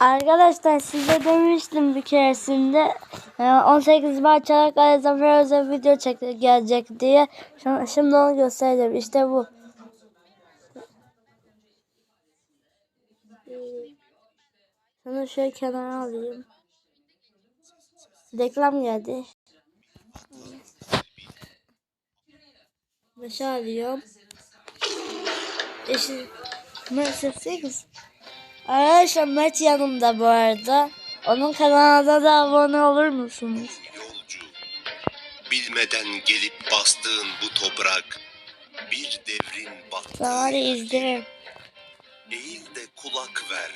Arkadaşlar size demiştim bir keresinde e, 18 Mart Çanakkale Zafer Özel video çek gelecek diye. Şimdi, onu göstereceğim. İşte bu. Şunu şöyle kenara alayım. Reklam geldi. Başa alıyorum. Mercedes kız. Arkadaşlar Mert yanımda bu arada. Onun kanalına da abone olur musunuz? Bilmeden gelip bastığın bu toprak, bir devrin yer. izlerim. Eğil de kulak ver.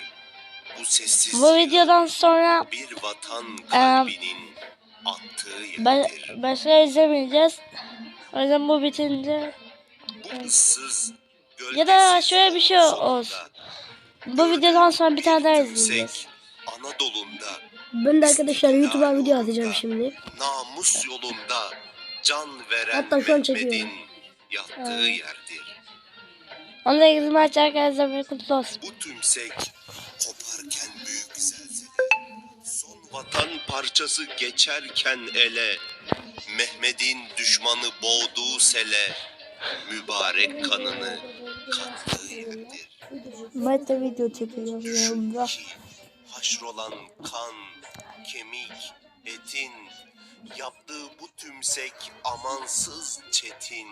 Bu sessiz Bu videodan sonra bir vatan kalbinin attığı ba- yerdir. başka izlemeyeceğiz. O yüzden bu bitince Bu ıssız, Ya da şöyle bir şey olsun. Bu videodan sonra bir tane daha tümsek izleyeceğiz. Anadolu'nda Ben de arkadaşlar YouTube'a video atacağım şimdi. namus yolunda can veren Hatta şu an çekiyorum. yattığı yerdir. 18 Mart Çanakkale Zafer kutlu olsun. Bu tümsek koparken büyük zelzele. Son vatan parçası geçerken ele. Mehmet'in düşmanı boğduğu sele. Mübarek kanını. De video çekiyor yanımda. Haşrolan kan, kemik, etin. Yaptığı bu tümsek amansız çetin.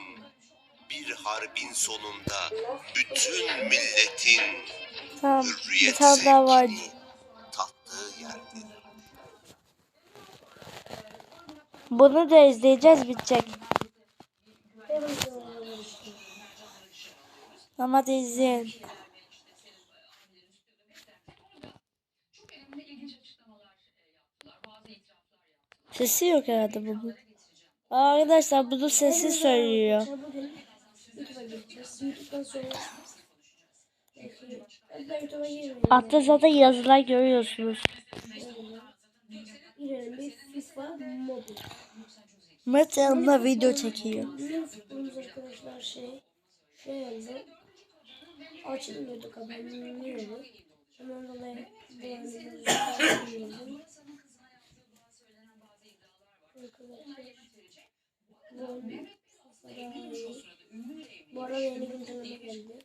Bir harbin sonunda bütün milletin Tamam hürriyet daha var. tattığı yerdir. Bunu da izleyeceğiz bitecek. Ama da izleyin. Sesi yok herhalde bunun. Aa, Arkadaşlar bunu sesi söylüyor. Altta zaten yazılar görüyorsunuz. Mert yanımda video çekiyor. Arkadaşlar şey şey yazdı. Açılmıyordu kapanmıyordu. Ondan dolayı Bu arada yeni güncelleme geldi.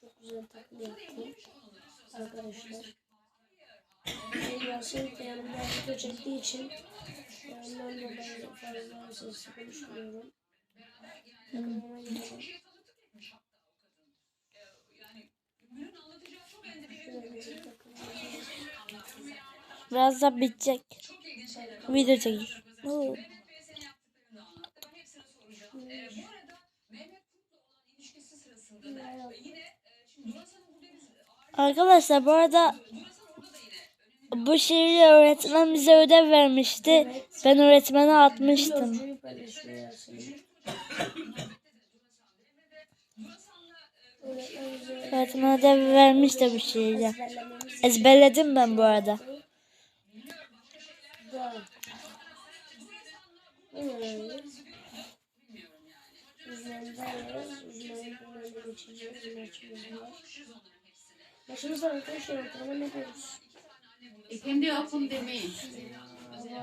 Çok güzel takım yaptı. Arkadaşlar. Yasin yanımda video çektiği için ondan dolayı fazla sesli konuşmuyorum. Gidelim. Biraz da bitecek. Video çekiyor. Oo. Arkadaşlar bu arada bu şiiri öğretmen bize ödev vermişti. Ben öğretmene atmıştım. Videoyu paylaşıyor Yasin. Öğretmen ödev vermişti bu şiiri. Ezberledim ben bu arada. Da Bilmiyoruz. Uzmandayız. Uzmanın önüne geçeceğiz. Var arkadaşlar. Efendi demeyin. Ne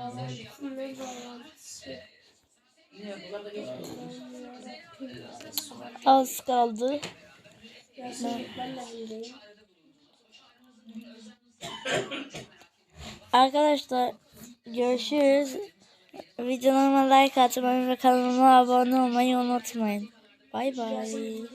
bağlantısı? Ne burada geçmiyor. Az kaldı. Arkadaşlar görüşürüz. Videolarıma like atmayı ve kanalıma abone olmayı unutmayın. Bay bay.